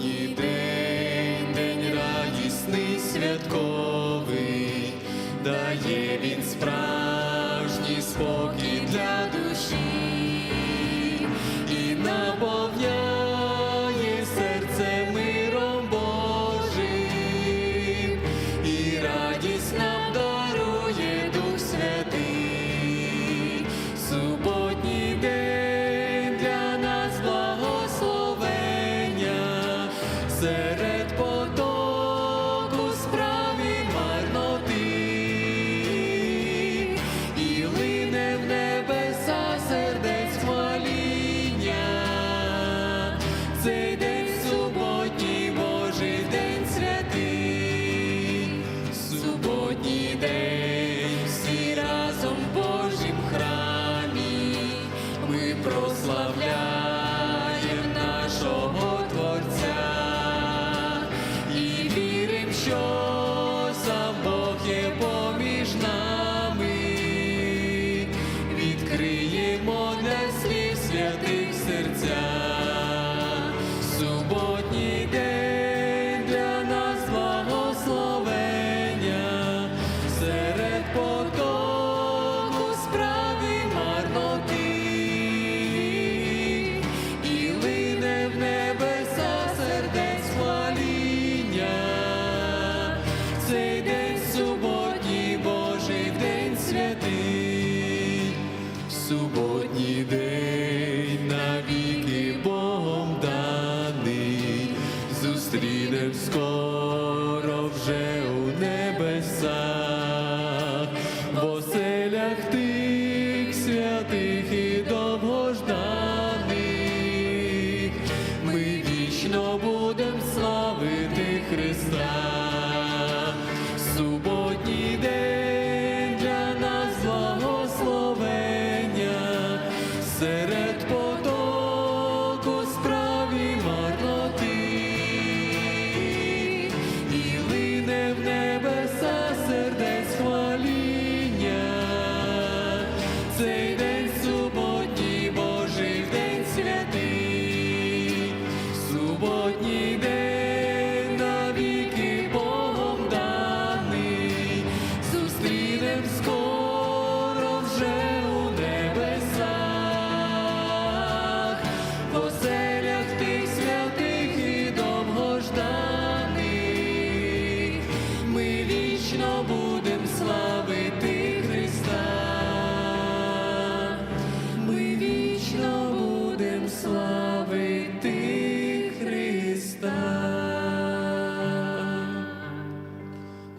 сьогодні день, день радісний святковий, дає він справжній спокій для душі і наповняє. серед потоку справі марноти небеса сердець хваління. Цей день суботній Божий день святий, суботній день всі разом в храмі ми прославляємо. святих серцях. скоро вже say